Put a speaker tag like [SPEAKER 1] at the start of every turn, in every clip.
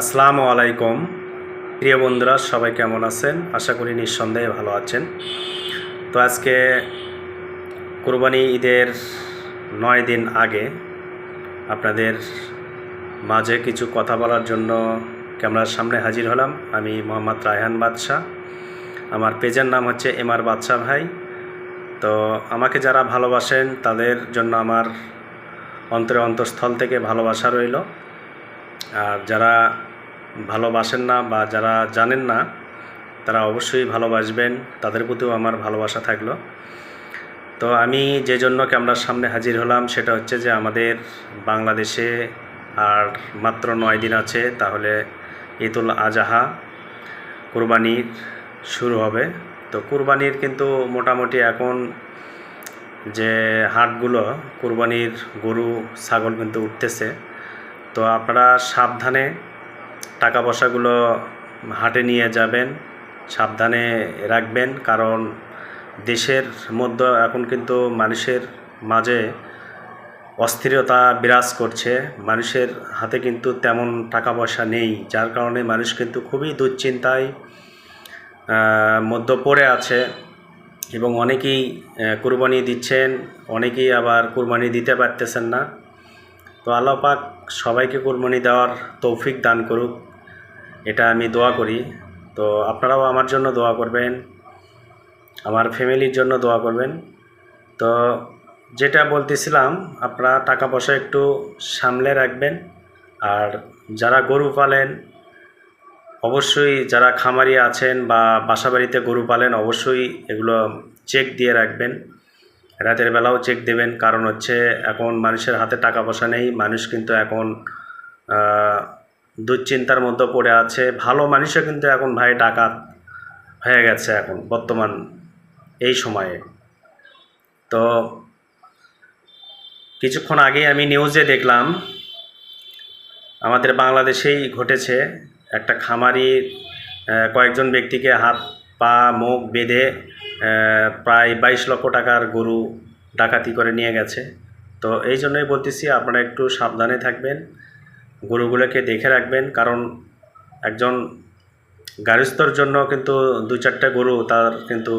[SPEAKER 1] আসসালামু আলাইকুম। প্রিয় বন্ধুরা, সবাই কেমন আছেন? আশা করি নিঃসন্দেহে ভালো আছেন। তো আজকে কুরবানি ঈদের নয় দিন আগে আপনাদের মাঝে কিছু কথা বলার জন্য ক্যামেরার সামনে হাজির হলাম। আমি মোহাম্মদ রায়হান বাদশাহ। আমার পেজের নাম হচ্ছে এম আর বাদশাহ ভাই। তো আমাকে যারা ভালোবাসেন, তাদের জন্য আমার অন্তরে অন্তঃস্থল থেকে ভালোবাসা রইল। আর যারা ভালোবাসেন না বা যারা জানেন না, তারা অবশ্যই ভালোবাসবেন। তাদের প্রতিও আমার ভালোবাসা থাকল। তো আমি যে জন্য ক্যামেরার সামনে হাজির হলাম, সেটা হচ্ছে যে আমাদের বাংলাদেশে আর মাত্র নয় দিন আছে, তাহলে ঈদুল আজহা কুরবানির শুরু হবে। তো কুরবানির কিন্তু মোটামুটি এখন যে হাটগুলো, কুরবানির গরু, ছাগল কিন্তু উঠতেছে। তো আপনারা সাবধানে টাকা পয়সাগুলো হাটে নিয়ে যাবেন, সাবধানে রাখবেন, কারণ দেশের মধ্যে এখন কিন্তু মানুষের মাঝে অস্থিরতা বিরাজ করছে। মানুষের হাতে কিন্তু তেমন টাকা পয়সা নেই, যার কারণে মানুষ কিন্তু খুবই দুশ্চিন্তায় মধ্যে পড়ে আছে এবং অনেকেই কুরবানি দিচ্ছেন, অনেকেই আবার কুরবানি দিতে পারতেছেন না। তো আল্লাহ পাক সবাইকে কুরবানি দেওয়ার তৌফিক দান করুক, এটা আমি দোয়া করি। তো আপনারাও আমার জন্য দোয়া করবেন, আমার ফ্যামিলির জন্য দোয়া করবেন। তো যেটা বলতেছিলাম, আপনারা টাকা পয়সা একটু সামলে রাখবেন, আর যারা গরু পালেন, অবশ্যই যারা খামারি আছেন বা বাসাবাড়িতে গরু পালেন, অবশ্যই এগুলো চেক দিয়ে রাখবেন। রাতের বেলাও চেক দেবেন, কারণ হচ্ছে এখন মানুষের হাতে টাকা পয়সা নেই, মানুষ কিন্তু এখন দুশ্চিন্তার মধ্যে পড়ে আছে। ভালো মানুষও কিন্তু এখন ভাই ডাকাত হয়ে গেছে এখন, বর্তমান এই সময়ে। তো কিছুক্ষণ আগে আমি নিউজে দেখলাম, আমাদের বাংলাদেশেই ঘটেছে একটা খামারি কয়েকজন ব্যক্তিকে হাত, পা, মুখ বেঁধে প্রায় বাইশ লক্ষ টাকার গরু ডাকাতি করে নিয়ে গেছে। তো এই জন্যই বলতেছি, আপনারা একটু সাবধানে থাকবেন, গরুগুলোকে দেখে রাখবেন, কারণ একজন গার্হস্থ্যর জন্য কিন্তু দু চারটে গরু, তার কিন্তু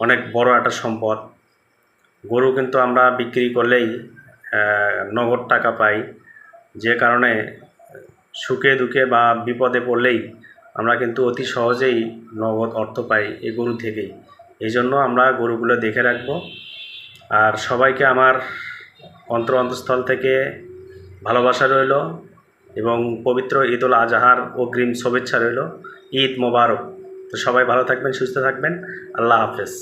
[SPEAKER 1] অনেক বড় একটা সম্পদ। গরু কিন্তু আমরা বিক্রি করলেই নগদ টাকা পাই, যে কারণে সুখে দুঃখে বা বিপদে পড়লেই আমরা কিন্তু অতি সহজেই নগদ অর্থ পাই এই গরু থেকেই। এই জন্য আমরা গরুগুলো দেখে রাখব। আর সবাইকে আমার অন্তর অন্তঃস্থল থেকে ভালোবাসা রইল এবং পবিত্র ঈদ উল আজহার অগ্রিম শুভেচ্ছা রইল। ঈদ মোবারক। তো সবাই ভালো থাকবেন, সুস্থ থাকবেন। আল্লাহ হাফেজ।